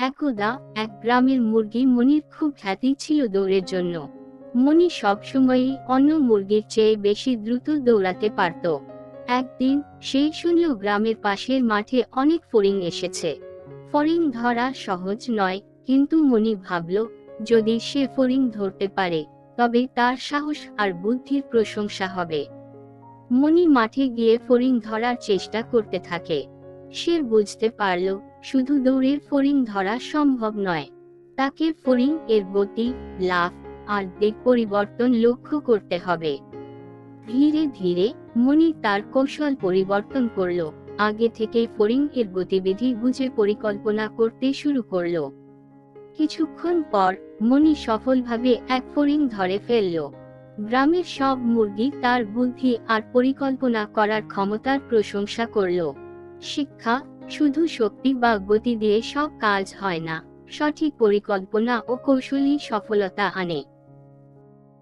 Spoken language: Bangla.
একদা এক গ্রামের মুরগি মনির খুব খ্যাতি ছিল দৌড়ের জন্য। মনি সবসময়ই অন্য মুরগির চেয়ে বেশি দ্রুত দৌড়াতে পারত। একদিন সেই শুনল গ্রামের পাশের মাঠে অনেক ফড়িং এসেছে। ফড়িং ধরা সহজ নয়, কিন্তু মনি ভাবল, যদি সে ফড়িং ধরতে পারে, তবে তার সাহস আর বুদ্ধির প্রশংসা হবে। মনি মাঠে গিয়ে ফড়িং ধরার চেষ্টা করতে থাকে। সে বুঝতে পারল, শুধু দৌড়ে ফড়িং ধরা সম্ভব নয়। তাকে ফড়িং এর গতি, লাফ আর দিক পরিবর্তন লক্ষ্য করতে হবে। ধীরে ধীরে, মনি তার কৌশল পরিবর্তন করল। আগে থেকে ফড়িং এর গতিবিধি বুঝে পরিকল্পনা করতে শুরু করল। কিছুক্ষণ পর, মনি সফলভাবে এক ফড়িং ধরে ফেলল। গ্রামের সব মুরগি তার বুদ্ধি আর পরিকল্পনা করার ক্ষমতার প্রশংসা করল। শিক্ষা, শুধু শক্তি বা গতি দিয়ে সব কাজ হয় না। সঠিক পরিকল্পনা ও কৌশলী সফলতা আনে।